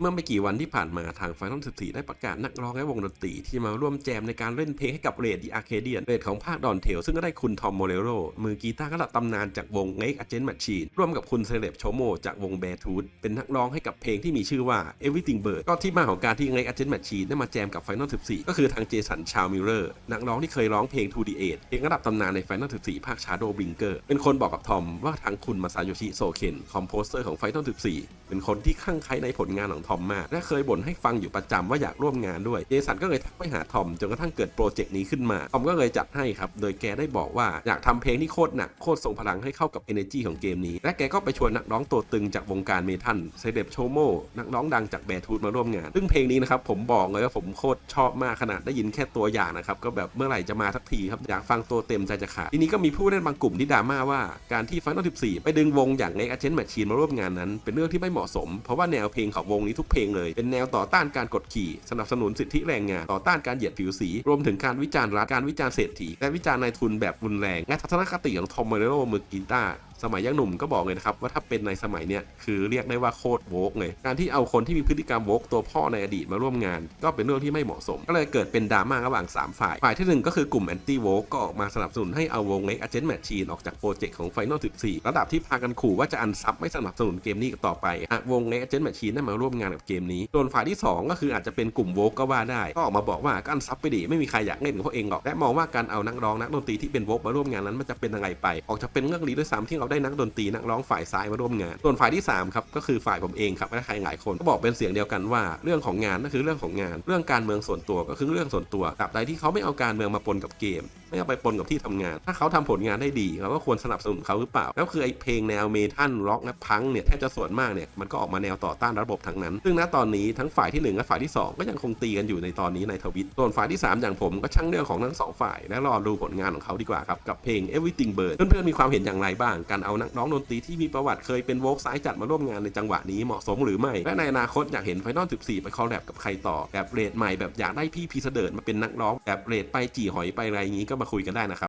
เมื่อไม่กี่วันที่ผ่านมาทาง Final 14 ได้ประกาศนักร้องและวงดนตรีที่มาร่วมแจมในการเล่นเพลงให้กับเรดดีอาร์เคเดียนเรดของภาคดอนเทลซึ่งก็ได้คุณทอมโมเรโรมือกีตาร์ระดับตำนานจากวง n e x a g e n t Machine ร่วมกับคุณเซเลบโชโมจากวง b a r t o o t เป็นนักร้องให้กับเพลงที่มีชื่อว่า Everything Bird ก็ที่มาของการที่ n e x a g e n t Machine ได้มาแจมกับ Final 14 ก็คือทางเจสันชาวมิลเลอร์นักร้องที่เคยร้องเพลง To the Edge เพลงระดับตำนานใน Final 14 ภาค Shadow Brinker เป็นคนบอกกับทอมว่าทางคุณมาซาโยชิโซเคนคอมโพสเตอร์ของ Final 14 เป็นคนที่คลั่งไคล้ในผลงานของทอมมาก และเคยบ่นให้ฟังอยู่ประจำว่าอยากร่วมงานด้วย เจสันก็เลยทักไปหาทอมจนกระทั่งเกิดโปรเจกต์นี้ขึ้นมา ทอมก็เลยจัดให้ครับ โดยแกได้บอกว่าอยากทำเพลงที่โคตรหนักโคตรทรงพลังให้เข้ากับ energy ของเกมนี้ และแกก็ไปชวนนักร้องตัวตึงจากวงการเมทัลเซเดบโชโมนักร้องดังจากแบร์ทูดมาร่วมงาน ซึ่งเพลงนี้นะครับผมบอกเลยว่าผมโคตรชอบมากขนาดได้ยินแค่ตัวอย่างนะครับก็แบบเมื่อไหร่จะมาสักทีครับอยากฟังตัวเต็มใจจะขาดทีนี้ก็มีผู้เล่นบางกลุ่มที่ดราม่าว่าการที่ Final 14 ไปดึงวงอย่างใน a g e n t Machine มาร่วมงานนั้น เป็นเรื่องที่ไม่เหมาะสม เพราะว่าแนวเพลงของวงนี้ทุกเพลงเลย เป็นแนวต่อต้านการกดขี่ สนับสนุนสิทธิแรงงาน ต่อต้านการเหยียดผิวสี รวมถึงการวิจารณ์รัฐ การวิจารณ์เศรษฐี และวิจารณ์นายทุนแบบรุนแรง และทัศนคติของทอมเรโรมือกีตาร์สมัยยังหนุ่มก็บอกเลยนะครับว่าถ้าเป็นในสมัยเนี้ยคือเรียกได้ว่าโคตรโวกเลย การที่เอาคนที่มีพฤติกรรมโวกตัวพ่อในอดีตมาร่วมงาน ก็เป็นเรื่องที่ไม่เหมาะสม ก็เลยเกิดเป็นดราม่าระหว่าง 3 ฝ่าย ฝ่ายที่หนึ่งก็คือกลุ่มแอนตี้โวกก็ออกมาสนับสนุนให้เอาวงเล็กอเจนแมชชีนออกจากโปรเจกต์ของ Final 14 ระดับที่พากันขู่ว่าจะอันซับไม่สนับสนุนเกมนี้ต่อไปหากวงเล็กอเจนแมชชีนได้มาร่วมงานกับเกมนี้ส่วนฝ่ายที่สองก็คืออาจจะเป็นกลุ่มโวกก็ว่าได้ก็ออกมาบอกว่าก็อันซับไปดิไม่มีใครอยากเล่นกับพวกเองหรอกและมองว่าการเอานักร้องนักดนตรีที่เป็นโวกมาร่วมงานนั้นมันจะเป็นยังไงไป ออกจะเป็นเรื่องดีด้วยซ้ำที่เราไได้นักดนตรีนักร้องฝ่ายซ้ายมาร่วมงาน ส่วนฝ่ายที่3ครับก็คือฝ่ายผมเองครับและใครหลายคนก็บอกเป็นเสียงเดียวกันว่าเรื่องของงานก็คือเรื่องของงาน เรื่องการเมืองส่วนตัวก็คือเรื่องส่วนตัวตราบใดที่เขาไม่เอาการเมืองมาปนกับเกม ไม่เอาไปปนกับที่ทำงาน ถ้าเขาทำผลงานได้ดีเราก็ควรสนับสนุนเขาหรือเปล่า แล้วคือไอ้เพลงแนวเมทัลร็อกและพังเนี่ยแทบจะส่วนมากเนี่ยมันก็ออกมาแนวต่อต้านระบบทั้งนั้น ซึ่งณตอนนี้ทั้งฝ่ายที่หนึ่งและฝ่ายที่สองก็ยังคงตีกันอยู่ในตอนนี้ในทวิตส่วนฝ่ายที่สามอย่างผมก็ช่างเรื่องของทั้งสองฝ่าย และรอดูผลงานของเขาดีกว่าครับกับเพลง Everything Bird เพื่อนๆมีความเห็นอย่างไรบ้าง การเอานักร้องดนตรีที่มีประวัติเคยเป็นโวกซ้ายจัดมาร่วมงานในจังหวะนี้เหมาะสมหรือไม่ และในอนาคตอยากเห็น Final 14 ไปคอลแลบกับใครต่อแบบเรทใหม่แบบอยากได้พี่พีเสดิร์ดมาเป็นนักร้องแบบเรทไปจี่หอยไปอะไรอย่างนี้ก็มาคุยกันได้นะครับ